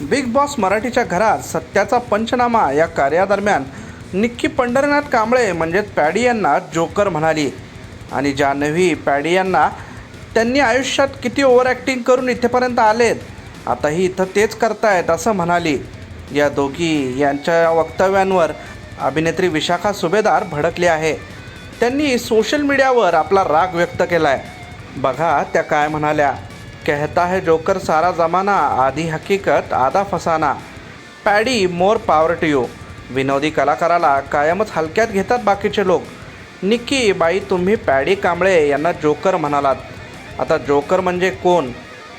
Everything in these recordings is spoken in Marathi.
बिग बॉस मराठीच्या घरात सत्याचा पंचनामा या कार्यादरम्यान निक्की पंढरीनाथ कांबळे म्हणजेच पॅडी यांना जोकर म्हणाली. आणि जान्हवी पॅडी यांना त्यांनी आयुष्यात किती ओव्हर ॲक्टिंग करून इथेपर्यंत आलेत? आताही इथं तेच करतायत असं म्हणाली. या दोघी यांच्या वक्तव्यांवर अभिनेत्री विशाखा सुभेदार भडकली आहे. त्यांनी सोशल मीडियावर आपला राग व्यक्त केला आहे बघा त्या काय म्हणाल्या. कहता है जोकर सारा जमाना आधी हकीकत आधा फसाना। Paddy more power to you विनोदी कलाकाराला कायमच हलक्यात घेतात बाकीचे लोक. निक्की बाई तुम्ही पॅडी कांबळे यांना जोकर म्हणालात. आता जोकर म्हणजे कोण?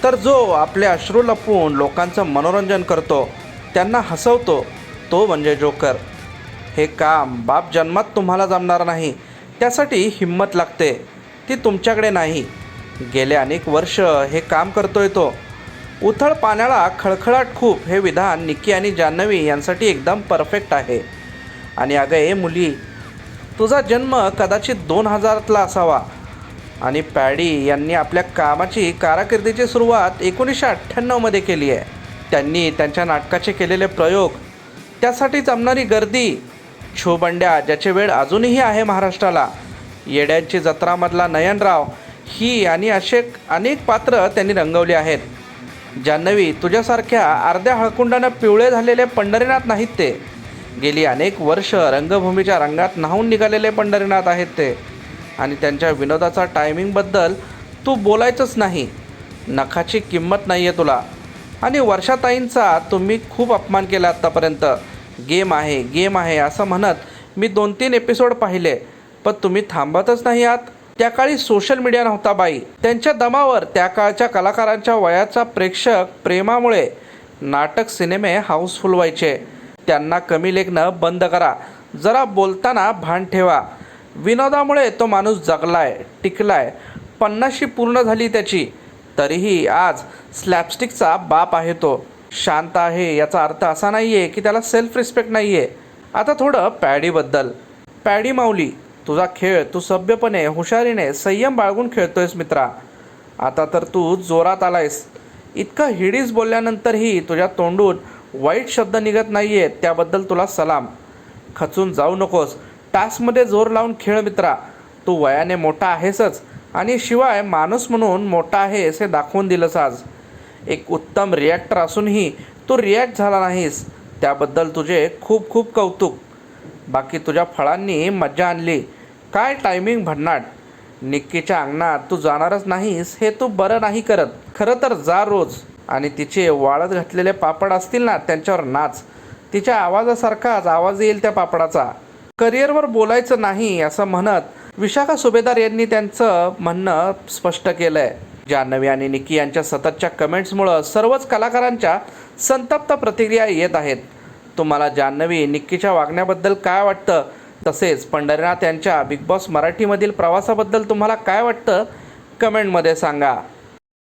तर जो आपले अश्रू लपवून लोकांचं मनोरंजन करतो त्यांना हसवतो तो म्हणजे जोकर. हे काम बाप जन्मात तुम्हाला जमणार नाही. त्यासाठी हिंमत लागते. ती तुमच्याकडे नाही. गेले अनेक वर्ष हे काम करतोय तो. उथळ पाण्याला खळखळाट खूप हे विधान निक्की आणि जान्हवी यांसाठी एकदम परफेक्ट आहे. आणि अगं ए मुली तुझा जन्म कदाचित दोन हजारातला असावा. आणि पॅडी यांनी आपल्या कामाची कारकिर्दीची सुरुवात एकोणीसशे अठ्ठ्याण्णवमध्ये केली आहे. त्यांनी त्यांच्या नाटकाचे केलेले प्रयोग त्यासाठी जमणारी गर्दी छोबंड्या ज्याचे वेळ अजूनही आहे महाराष्ट्राला. येड्यांची जत्रामधला नयनराव ही आणि असे अनेक पात्र त्यांनी रंगवली आहेत. जान्हवी तुझ्यासारख्या अर्ध्या हळकुंडानं पिवळे झालेले पंढरीनाथ नाहीत ते. गेली अनेक वर्ष रंगभूमीच्या रंगात न्हावून निघालेले पंढरीनाथ आहेत ते. आणि त्यांच्या विनोदाचा टायमिंगबद्दल तू बोलायचंच नाही. नखाची किंमत नाही आहे तुला. आणि वर्षाताईंचा तुम्ही खूप अपमान केला आत्तापर्यंत गेम आहे गेम आहे असं म्हणत मी दोन तीन एपिसोड पाहिले. पण तुम्ही थांबतच नाही आहात त्या काळी सोशल मीडिया नव्हता बाई. त्यांच्या दमावर त्या काळच्या कलाकारांच्या वयाचा प्रेक्षक प्रेमामुळे नाटक सिनेमे हाऊसफुल व्हायचे. त्यांना कमी लेखणं बंद करा. जरा बोलताना भान ठेवा. विनोदामुळे तो माणूस जगलाय टिकलाय. पन्नाशी पूर्ण झाली त्याची. तरीही आज स्लॅपस्टिकचा बाप आहे तो. शांत आहे याचा अर्थ असा नाही आहे की त्याला सेल्फ रिस्पेक्ट नाही आहे आता थोडं पॅडीबद्दल. पॅडी माऊली तुझा खेळ तू सभ्यपणे हुशारीने संयम बाळगून खेळतोयस मित्रा. आता तर तू जोरात आलायस. इतकं हिडीस बोलल्यानंतरही तुझ्या तोंडून वाईट शब्द निघत नाही आहेत त्याबद्दल तुला सलाम. खचून जाऊ नकोस. टास्कमध्ये जोर लावून खेळ मित्रा. तू वयाने मोठा आहेसच आणि शिवाय माणूस म्हणून मोठा आहेस हे दाखवून दिलंस आज. एक उत्तम रिॲक्टर असूनही तू रिॲक्ट झाला नाहीस. त्याबद्दल तुझे खूप खूप कौतुक. बाकी तुझ्या फळांनी मज्जा आणली. काय टायमिंग भन्नाट? निक्कीच्या अंगणात तू जाणारच नाहीस हे तू बरं नाही करत. खरं तर जा रोज. आणि तिचे वाळत घातलेले पापड असतील ना त्यांच्यावर नाच. तिच्या आवाजासारखाच आवाज येईल त्या पापडाचा. करिअरवर बोलायचं नाही असं म्हणत विशाखा सुभेदार यांनी त्यांचं म्हणणं स्पष्ट केलं आहे जान्हवी आणि निकी यांच्या सततच्या कमेंट्समुळं सर्वच कलाकारांच्या संतप्त प्रतिक्रिया येत आहेत. तुम्हाला जान्हवी निक्कीच्या वागण्याबद्दल काय वाटतं? तसेच पंढरीनाथ यांच्या बिग बॉस मराठीमधील प्रवासाबद्दल तुम्हाला काय वाटतं? कमेंटमध्ये सांगा.